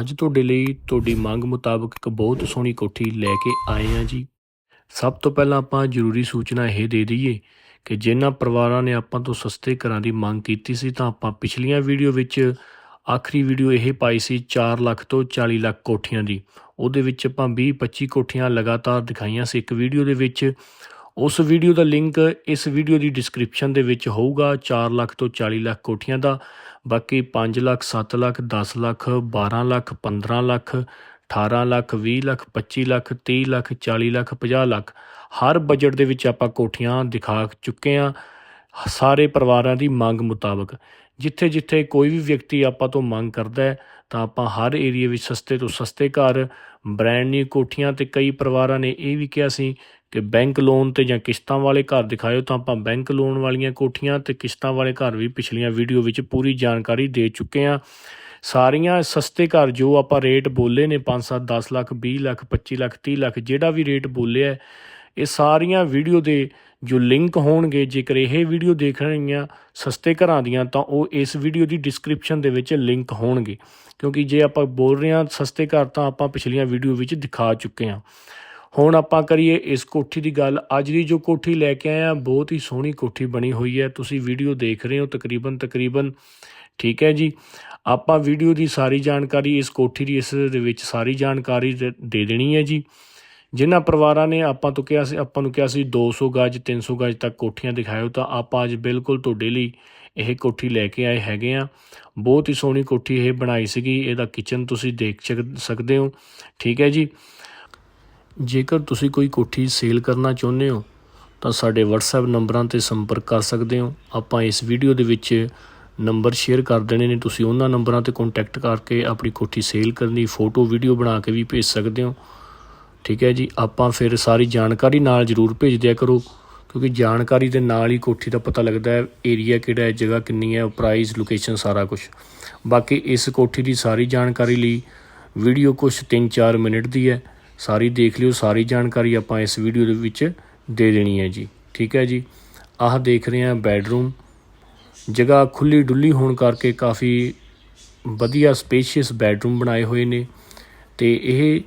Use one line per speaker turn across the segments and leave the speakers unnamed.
ਅੱਜ ਤੁਹਾਡੇ ਲਈ ਤੁਹਾਡੀ ਮੰਗ ਮੁਤਾਬਕ ਇੱਕ ਬਹੁਤ ਸੋਹਣੀ ਕੋਠੀ ਲੈ ਕੇ ਆਏ ਹਾਂ ਜੀ। ਸਭ ਤੋਂ ਪਹਿਲਾਂ ਆਪਾਂ ਜ਼ਰੂਰੀ ਸੂਚਨਾ ਇਹ ਦੇ ਦਈਏ ਕਿ ਜਿਨ੍ਹਾਂ ਪਰਿਵਾਰਾਂ ਨੇ ਆਪਾਂ ਤੋਂ ਸਸਤੇ ਘਰਾਂ ਦੀ ਮੰਗ ਕੀਤੀ ਸੀ ਤਾਂ ਆਪਾਂ ਪਿਛਲੀਆਂ ਵੀਡੀਓ ਵਿੱਚ ਆਖਰੀ ਵੀਡੀਓ ਇਹ ਪਾਈ ਸੀ 4 ਲੱਖ ਤੋਂ 40 ਲੱਖ ਕੋਠੀਆਂ ਦੀ। ਉਹਦੇ ਵਿੱਚ ਆਪਾਂ 20 25 ਕੋਠੀਆਂ ਲਗਾਤਾਰ ਦਿਖਾਈਆਂ ਸੀ। ਇੱਕ ਵੀਡੀਓ ਦੇ ਵਿੱਚ ਉਸ ਵੀਡੀਓ ਦਾ ਲਿੰਕ ਇਸ ਵੀਡੀਓ ਦੀ ਡਿਸਕ੍ਰਿਪਸ਼ਨ ਦੇ ਵਿੱਚ ਹੋਊਗਾ। 4 ਲੱਖ ਤੋਂ 40 ਲੱਖ ਕੋਠੀਆਂ ਦਾ, ਬਾਕੀ 5 ਲੱਖ 7 ਲੱਖ 10 ਲੱਖ 12 ਲੱਖ 15 ਲੱਖ 18 ਲੱਖ 20 ਲੱਖ 25 ਲੱਖ 30 ਲੱਖ 40 ਲੱਖ 50 ਲੱਖ। ਹਰ ਬਜਟ ਦੇ ਵਿੱਚ ਆਪਾਂ ਕੋਠੀਆਂ ਦਿਖਾ ਚੁੱਕੇ ਹਾਂ ਸਾਰੇ ਪਰਿਵਾਰਾਂ ਦੀ ਮੰਗ ਮੁਤਾਬਕ। ਜਿੱਥੇ ਜਿੱਥੇ ਕੋਈ ਵੀ ਵਿਅਕਤੀ ਆਪਾਂ ਤੋਂ ਮੰਗ ਕਰਦਾ ਹੈ, ਤਾਂ ਆਪਾਂ ਹਰ ਏਰੀਆ ਵਿੱਚ ਸਸਤੇ ਤੋਂ ਸਸਤੇ ਘਰ ਬ੍ਰਾਂਡ ਨਿਊ ਕੋਠੀਆਂ ਤੇ ਕਈ ਪਰਿਵਾਰਾਂ ਨੇ ਇਹ ਵੀ ਕਿਹਾ ਸੀ ਕਿ ਬੈਂਕ ਲੋਨ ਤੇ ਜਾਂ ਕਿਸ਼ਤਾਂ ਵਾਲੇ ਘਰ ਦਿਖਾਇਓ ਤਾਂ ਆਪਾਂ ਬੈਂਕ ਲੋਨ ਵਾਲੀਆਂ ਕੋਠੀਆਂ ਤੇ ਕਿਸ਼ਤਾਂ ਵਾਲੇ ਘਰ ਵੀ ਪਿਛਲੀਆਂ ਵੀਡੀਓ ਵਿੱਚ ਪੂਰੀ ਜਾਣਕਾਰੀ ਦੇ ਚੁੱਕੇ ਹਾਂ। ਸਾਰੀਆਂ ਸਸਤੇ ਘਰ ਜੋ ਆਪਾਂ ਰੇਟ ਬੋਲੇ ਨੇ 5 7 10 ਲੱਖ 20 ਲੱਖ 25 ਲੱਖ 30 ਲੱਖ, ਜਿਹੜਾ ਵੀ ਰੇਟ ਬੋਲਿਆ ਇਹ ਸਾਰੀਆਂ ਵੀਡੀਓ ਦੇ ਜੋ ਲਿੰਕ ਹੋਣਗੇ, ਜੇਕਰ ਇਹ ਵੀਡੀਓ ਦੇਖ ਰਹੀਆਂ ਸਸਤੇ ਘਰਾਂ ਦੀਆਂ ਤਾਂ ਉਹ ਇਸ ਵੀਡੀਓ ਦੀ ਡਿਸਕ੍ਰਿਪਸ਼ਨ ਦੇ ਵਿੱਚ ਲਿੰਕ ਹੋਣਗੇ। ਕਿਉਂਕਿ ਜੇ ਆਪਾਂ ਬੋਲ ਰਹੇ ਹਾਂ ਸਸਤੇ ਘਰ ਤਾਂ ਆਪਾਂ ਪਿਛਲੀਆਂ ਵੀਡੀਓ ਵਿੱਚ ਦਿਖਾ ਚੁੱਕੇ ਹਾਂ। ਹੁਣ ਆਪਾਂ ਕਰੀਏ ਇਸ ਕੋਠੀ ਦੀ ਗੱਲ। ਅੱਜ ਦੀ ਜੋ ਕੋਠੀ ਲੈ ਕੇ ਆਏ ਆ, ਬਹੁਤ ਹੀ ਸੋਹਣੀ ਕੋਠੀ ਬਣੀ ਹੋਈ ਹੈ। ਤੁਸੀਂ ਵੀਡੀਓ ਦੇਖ ਰਹੇ ਹੋ ਤਕਰੀਬਨ ਤਕਰੀਬਨ, ਠੀਕ ਹੈ ਜੀ? ਆਪਾਂ ਵੀਡੀਓ ਦੀ ਸਾਰੀ ਜਾਣਕਾਰੀ ਇਸ ਕੋਠੀ ਦੀ, ਇਸ ਦੇ ਵਿੱਚ ਸਾਰੀ ਜਾਣਕਾਰੀ ਦੇ ਦੇਣੀ ਹੈ ਜੀ। ਜਿਨ੍ਹਾਂ ਪਰਿਵਾਰਾਂ ਨੇ ਆਪਾਂ ਤੋਂ ਕਿਹਾ ਸੀ, ਆਪਾਂ ਨੂੰ ਕਿਹਾ ਸੀ 200 ਗਜ 300 ਗਜ ਤੱਕ ਕੋਠੀਆਂ ਦਿਖਾਇਓ, ਤਾਂ ਆਪਾਂ ਅੱਜ ਬਿਲਕੁਲ ਤੁਹਾਡੇ ਲਈ ਇਹ ਕੋਠੀ ਲੈ ਕੇ ਆਏ ਹੈਗੇ ਆ। ਬਹੁਤ ਹੀ ਸੋਹਣੀ ਕੋਠੀ ਇਹ ਬਣਾਈ ਸੀਗੀ, ਇਹਦਾ ਕਿਚਨ ਤੁਸੀਂ ਦੇਖ ਸਕ- ਸਕਦੇ ਹੋ, ਠੀਕ ਹੈ ਜੀ? ਜੇਕਰ ਤੁਸੀਂ ਕੋਈ ਕੋਠੀ ਸੇਲ ਕਰਨਾ ਚਾਹੁੰਦੇ ਹੋ, ਤਾਂ ਸਾਡੇ WhatsApp ਨੰਬਰਾਂ ਤੇ ਸੰਪਰਕ ਕਰ ਸਕਦੇ ਹੋ। ਆਪਾਂ ਇਸ ਵੀਡੀਓ ਦੇ ਵਿੱਚ ਨੰਬਰ ਸ਼ੇਅਰ ਕਰ ਦੇਣੇ ਨੇ। ਤੁਸੀਂ ਉਹਨਾਂ ਨੰਬਰਾਂ ਤੇ ਕੰਟੈਕਟ ਕਰਕੇ ਆਪਣੀ ਕੋਠੀ ਸੇਲ ਕਰਨੀ ਫੋਟੋ ਵੀਡੀਓ ਬਣਾ ਕੇ ਵੀ ਭੇਜ ਸਕਦੇ ਹੋ। ਠੀਕ ਹੈ ਜੀ? ਆਪਾਂ ਫਿਰ ਸਾਰੀ ਜਾਣਕਾਰੀ ਨਾਲ ਜ਼ਰੂਰ ਭੇਜ ਦਿਆ ਕਰੋ, ਕਿਉਂਕਿ ਜਾਣਕਾਰੀ ਦੇ ਨਾਲ ਹੀ ਕੋਠੀ ਦਾ ਪਤਾ ਲੱਗਦਾ ਹੈ ਏਰੀਆ ਕਿਹੜਾ ਹੈ, ਜਗ੍ਹਾ ਕਿੰਨੀ ਹੈ ਪ੍ਰਾਈਸ ਲੋਕੇਸ਼ਨ ਸਾਰਾ ਕੁਝ ਬਾਕੀ ਇਸ ਕੋਠੀ ਦੀ ਸਾਰੀ ਜਾਣਕਾਰੀ ਲਈ ਵੀਡੀਓ ਕੁਝ 3-4 ਮਿੰਟ ਦੀ ਹੈ। ਸਾਰੀ ਦੇਖ ਲਿਓ, ਸਾਰੀ ਜਾਣਕਾਰੀ ਆਪਾਂ ਇਸ ਵੀਡੀਓ ਦੇ ਵਿੱਚ ਦੇ ਦੇਣੀ ਹੈ ਜੀ। ਠੀਕ ਹੈ ਜੀ? ਆਹ ਦੇਖ ਰਹੇ ਹਾਂ ਬੈੱਡਰੂਮ। ਜਗ੍ਹਾ ਖੁੱਲੀ ਡੁੱਲੀ ਹੋਣ ਕਰਕੇ ਕਾਫੀ ਵਧੀਆ ਸਪੇਸ਼ੀਅਸ ਬੈੱਡਰੂਮ ਬਣਾਏ ਹੋਏ ਨੇ। ਤੇ ਇਹ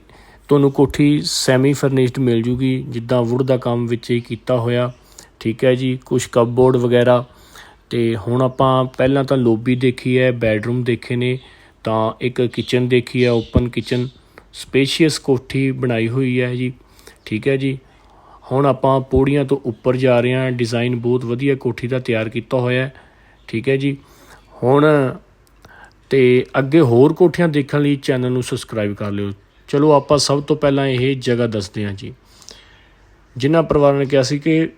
ਤੁਹਾਨੂੰ ਕੋਠੀ ਸੈਮੀ ਫਰਨਿਸ਼ਡ ਮਿਲ ਜੂਗੀ, ਜਿੱਦਾਂ ਵੁੱਡ ਦਾ ਕੰਮ ਵਿੱਚ ਹੀ ਕੀਤਾ ਹੋਇਆ। ਠੀਕ ਹੈ ਜੀ? ਕੁਝ ਕਪਬੋਰਡ ਵਗੈਰਾ। ਤੇ ਹੁਣ ਆਪਾਂ ਪਹਿਲਾਂ ਤਾਂ ਲੋਬੀ ਦੇਖੀ ਹੈ, ਬੈੱਡਰੂਮ ਦੇਖੇ ਨੇ। ਤਾਂ ਇੱਕ ਕਿਚਨ ਦੇਖੀ ਹੈ ਓਪਨ ਕਿਚਨ ਸਪੇਸ਼ੀਅਸ ਕੋਠੀ ਬਣਾਈ ਹੋਈ ਹੈ ਜੀ। ਠੀਕ ਹੈ ਜੀ। ਹੁਣ ਆਪਾਂ ਪੌੜੀਆਂ ਤੋਂ ਉੱਪਰ ਜਾ ਰਹੇ ਹਾਂ। ਡਿਜ਼ਾਈਨ ਬਹੁਤ ਵਧੀਆ ਕੋਠੀ ਦਾ ਤਿਆਰ ਕੀਤਾ ਹੋਇਆ ਹੈ। ਠੀਕ ਹੈ ਜੀ। ਹੁਣ ਤੇ ਅੱਗੇ ਹੋਰ ਕੋਠੀਆਂ ਦੇਖਣ ਲਈ ਚੈਨਲ ਨੂੰ ਸਬਸਕ੍ਰਾਈਬ ਕਰ ਲਿਓ। ਚਲੋ ਆਪਾਂ ਸਭ ਤੋਂ ਪਹਿਲਾਂ ਇਹ ਜਗ੍ਹਾ ਦੱਸਦੇ ਹਾਂ ਜੀ। ਜਿਨ੍ਹਾਂ ਪਰਿਵਾਰਾਂ ਨੇ ਕਿਹਾ ਸੀ ਕਿ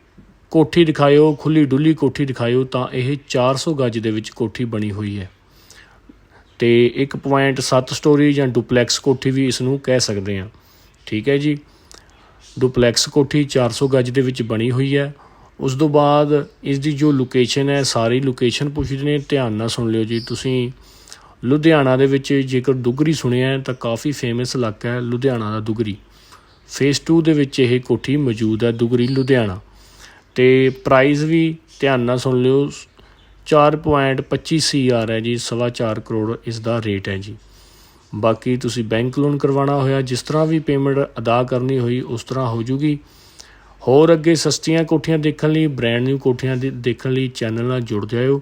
ਕੋਠੀ ਦਿਖਾਇਓ ਖੁੱਲੀ ਡੁੱਲੀ ਕੋਠੀ ਦਿਖਾਇਓ ਤਾਂ ਇਹ 400 ਗੱਜ ਦੇ ਵਿੱਚ ਕੋਠੀ ਬਣੀ ਹੋਈ ਹੈ। ਤੇ 1.7 ਸਟੋਰੀ ਜਾਂ ਡੁਪਲੈਕਸ ਕੋਠੀ ਵੀ ਇਸ ਨੂੰ ਕਹਿ ਸਕਦੇ ਹਾਂ। ਠੀਕ ਹੈ ਜੀ? ਡੁਪਲੈਕਸ ਕੋਠੀ 400 ਗਜ ਦੇ ਵਿੱਚ ਬਣੀ ਹੋਈ ਹੈ। ਉਸ ਤੋਂ ਬਾਅਦ ਇਸ ਦੀ ਜੋ ਲੋਕੇਸ਼ਨ ਹੈ, ਸਾਰੀ ਲੋਕੇਸ਼ਨ ਪੁੱਛਦੇ ਨੇ, ਧਿਆਨ ਨਾਲ ਸੁਣ ਲਿਓ ਜੀ। ਤੁਸੀਂ ਲੁਧਿਆਣਾ ਦੇ ਵਿੱਚ ਜੇਕਰ ਦੁਗਰੀ ਸੁਣਿਆ ਤਾਂ ਕਾਫੀ ਫੇਮਸ ਇਲਾਕਾ ਹੈ ਲੁਧਿਆਣਾ ਦਾ ਦੁਗਰੀ। ਫੇਸ 2 ਦੇ ਵਿੱਚ ਇਹ ਕੋਠੀ ਮੌਜੂਦ ਹੈ ਦੁਗਰੀ ਲੁਧਿਆਣਾ। ਤੇ ਪ੍ਰਾਈਸ ਵੀ ਧਿਆਨ ਨਾਲ ਸੁਣ ਲਿਓ 4.25 ਸੀਆਰ ਹੈ ਜੀ, ਸਵਾ ਚਾਰ ਕਰੋੜ ਇਸ ਦਾ ਰੇਟ ਹੈ ਜੀ। ਬਾਕੀ ਤੁਸੀਂ ਬੈਂਕ ਲੋਨ ਕਰਵਾਉਣਾ ਹੋਇਆ, ਜਿਸ ਤਰ੍ਹਾਂ ਵੀ ਪੇਮੈਂਟ ਅਦਾ ਕਰਨੀ ਹੋਈ, ਉਸ ਤਰ੍ਹਾਂ ਹੋ ਜੂਗੀ। ਹੋਰ ਅੱਗੇ ਸਸਤੀਆਂ ਕੋਠੀਆਂ ਦੇਖਣ ਲਈ ਬ੍ਰੈਂਡ ਨਿਊ ਕੋਠੀਆਂ ਦੇ ਦੇਖਣ ਲਈ ਚੈਨਲ ਨਾਲ ਜੁੜ ਜਾਇਓ।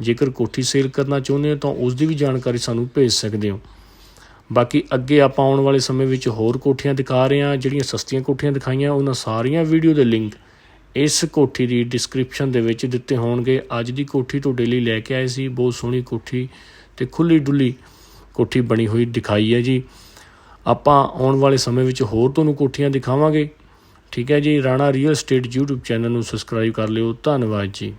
ਜੇਕਰ ਕੋਠੀ ਸੇਲ ਕਰਨਾ ਚਾਹੁੰਦੇ ਹੋ, ਤਾਂ ਉਸ ਦੀ ਵੀ ਜਾਣਕਾਰੀ ਸਾਨੂੰ ਭੇਜ ਸਕਦੇ ਹੋ। ਬਾਕੀ ਅੱਗੇ ਆਪਾਂ ਆਉਣ ਵਾਲੇ ਸਮੇਂ ਵਿੱਚ ਹੋਰ ਕੋਠੀਆਂ ਦਿਖਾ ਰਹੇ ਹਾਂ, ਜਿਹੜੀਆਂ ਸਸਤੀਆਂ ਕੋਠੀਆਂ ਦਿਖਾਈਆਂ, ਉਹਨਾਂ ਸਾਰੀਆਂ ਵੀਡੀਓ ਦੇ ਲਿੰਕ ਇਸ ਕੋਠੀ ਦੀ ਡਿਸਕ੍ਰਿਪਸ਼ਨ ਦੇ ਵਿੱਚ ਦਿੱਤੇ ਹੋਣਗੇ, ਅੱਜ ਦੀ ਕੋਠੀ ਤੁਹਾਡੇ ਲਈ ਲੈ ਕੇ ਆਏ ਸੀ, ਬਹੁਤ ਸੋਹਣੀ ਕੋਠੀ ਤੇ ਖੁੱਲੀ ਡੁੱਲੀ ਕੋਠੀ ਬਣੀ ਹੋਈ ਦਿਖਾਈ ਹੈ ਜੀ। ਆਪਾਂ ਆਉਣ ਵਾਲੇ ਸਮੇਂ ਵਿੱਚ ਹੋਰ ਤੁਹਾਨੂੰ ਕੋਠੀਆਂ ਦਿਖਾਵਾਂਗੇ। ਠੀਕ ਹੈ ਜੀ, Rana real state YouTube channel ਨੂੰ ਸਬਸਕ੍ਰਾਈਬ ਕਰ ਲਿਓ। ਧੰਨਵਾਦ ਜੀ।